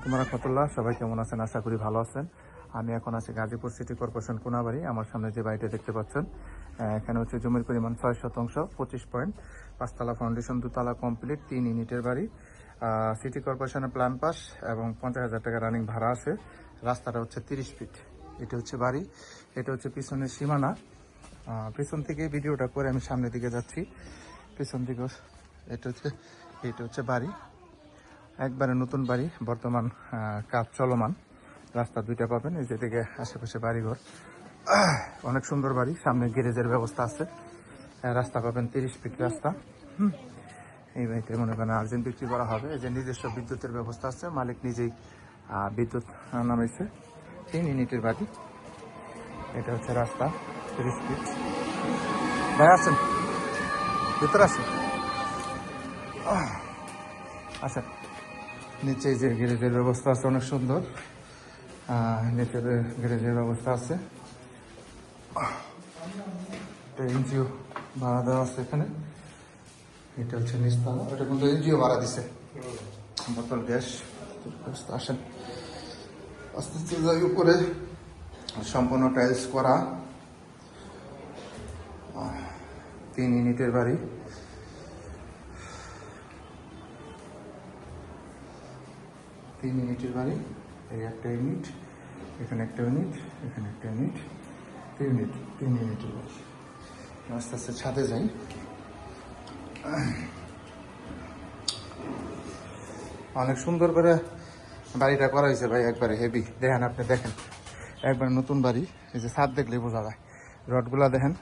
আলাইকুম রহমতুল্লাহ। সবাই কেমন আছেন? আশা করি ভালো আছেন। আমি এখন আছি গাজীপুর সিটি কর্পোরেশন কোনাবাড়ি। আমার সামনে যে বাড়িটা দেখতে পাচ্ছেন এখানে হচ্ছে জমির পরিমাণ ছয় শতাংশ, পঁচিশ পয়েন্ট। পাঁচতলা ফাউন্ডেশন, দুতলা কমপ্লিট, তিন ইউনিটের বাড়ি। সিটি কর্পোরেশনের প্ল্যান পাস এবং পঞ্চাশ হাজার টাকা রানিং ভাড়া আছে। রাস্তাটা হচ্ছে তিরিশ ফিট। এটা হচ্ছে বাড়ি। এটা হচ্ছে পিছনের সীমানা। পিছন থেকে ভিডিওটা করে আমি সামনের দিকে যাচ্ছি। পিছন দিকে এটা হচ্ছে এটা হচ্ছে বাড়ি। একবারে নতুন বাড়ি, বর্তমান কাজ চলমান। রাস্তা দুইটা পাবেন, এই যেদিকে আশেপাশে বাড়িঘর। অনেক সুন্দর বাড়ি, সামনে গ্যারেজের ব্যবস্থা আছে। রাস্তা পাবেন তিরিশ ফিট রাস্তা। এই বাড়িতে মনে করেন আর্জেন্ট বিক্রি করা হবে। এই যে নিজস্ব বিদ্যুতের ব্যবস্থা আছে, মালিক নিজেই বিদ্যুৎ নামাইছে। তিন ইউনিটের বাড়ি। এটা হচ্ছে রাস্তা, তিরিশ ফিট। ভাই, আসেন। ভিতরে আসেন। আচ্ছা নিচে যে গ্যারেজের ব্যবস্থা আছে অনেক সুন্দর। নিচের গ্যারেজের ব্যবস্থা আছে। এনজিও ভাড়া দেওয়া আছে এখানে। এটা হচ্ছে নিস্তালা এটা কিন্তু এনজিও ভাড়া দিছে। বোতল, গ্যাস আসেন। আস্তে আস্তে যাই উপরে। সম্পূর্ণ টাইলস করা। তিন ইউনিটের বাড়ি। তিন ইউনিটের বাড়ি। এই একটা ইউনিট এখানে একটা ইউনিট এখানে একটা ইউনিট তিন ইউনিট তিন ইউনিটের বাড়ি। আস্তে আস্তে ছাদে যাই। অনেক সুন্দর করে বাড়িটা করা হয়েছে ভাই, একবারে হেভি দেখেন আপনি, দেখেন। একবারে নতুন বাড়ি, এই যে ছাদ দেখলে বোঝা যায়। রডগুলা দেখেন।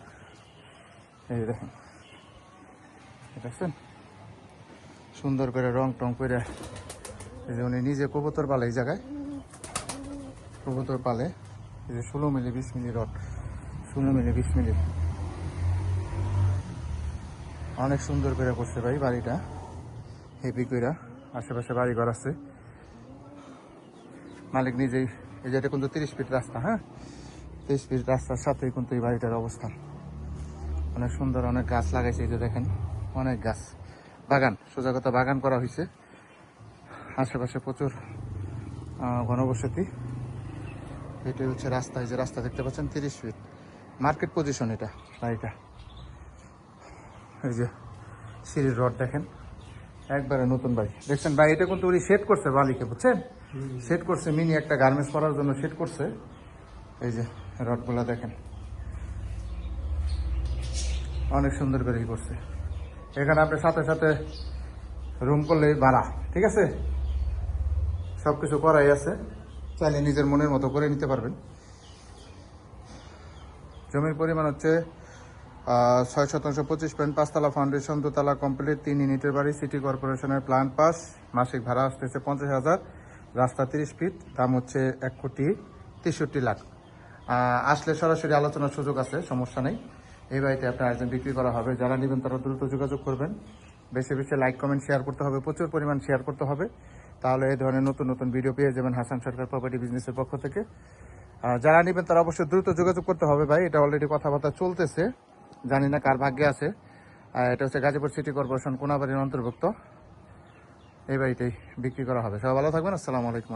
এই দেখেন। দেখছেন? সুন্দর করে রং টং করে যে উনি নিজে কবুতর পালে এই জায়গায়। কবুতর পালে। এই যে ষোলো মিলি, বিশ মিলি রড। ষোলো মিলি, বিশ মিলি। অনেক সুন্দর করে করছে ভাই বাড়িটা। হেভি কইরা আশেপাশে বাড়ি ঘর আছে। মালিক নিজেই, এই যে এটা কিন্তু তিরিশ ফিট রাস্তা হ্যাঁ? তিরিশ ফিট রাস্তার সাথেই কিন্তু এই বাড়িটার অবস্থান অনেক সুন্দর অনেক গাছ লাগাইছে এই যে দেখেন। অনেক গাছ। বাগান, সোজা কথা বাগান করা হয়েছে আশেপাশে প্রচুর ঘনবসতি। এটাই হচ্ছে রাস্তা এই যে রাস্তা দেখতে পাচ্ছেন তিরিশ ফিট মার্কেট পজিশন এটা। বাড়িটা এই যে সিঁড়ির রড দেখেন। একবারে নতুন বাড়ি। দেখছেন ভাই এটা কিন্তু উনি সেট করছে বালিকে বুঝছেন? সেট করছে মিনি একটা গার্মেন্টস করার জন্য সেট করছে। এই যে রডগুলা দেখেন। অনেক সুন্দর করে করছে। এখানে আপনি সাথে সাথে রুম করলেই ভাড়া ঠিক আছে? সব কিছু করাই আছে, চাইলে নিজের মনের মতো করে নিতে পারবেন। জমির পরিমাণ হচ্ছে ছয় শতাংশ পঁচিশ পয়েন্ট পাঁচতলা ফাউন্ডেশন দোতলা কমপ্লিট তিন ইউনিটের বাড়ি সিটি কর্পোরেশনের প্ল্যান পাস মাসিক ভাড়া আসতেছে পঞ্চাশ হাজার, রাস্তা তিরিশ ফিট দাম হচ্ছে এক কোটি তেষট্টি লাখ। আসলে সরাসরি আলোচনার সুযোগ আছে, সমস্যা নেই। এই বাড়িতে আপনার আয়োজন বিক্রি করা হবে, যারা নেবেন তারা দ্রুত যোগাযোগ করবেন। বেশি বেশি লাইক কমেন্ট শেয়ার করতে হবে, প্রচুর পরিমাণ শেয়ার করতে হবে। তাহলে এই ধরনের নতুন নতুন ভিডিও পেয়ে যাবেন হাসান সরকার প্রপার্টি বিজনেসের পক্ষ থেকে। যারা নেবেন, তারা অবশ্যই দ্রুত যোগাযোগ করতে হবে ভাই। এটা অলরেডি কথাবার্তা চলতেছে। জানি না কার ভাগ্যে আছে। এটা হচ্ছে গাজীপুর সিটি কর্পোরেশন কোনাবাড়ির অন্তর্ভুক্ত। এই বাড়িটাই বিক্রি করা হবে। সবাই ভালো থাকবেন। আসসালামু আলাইকুম।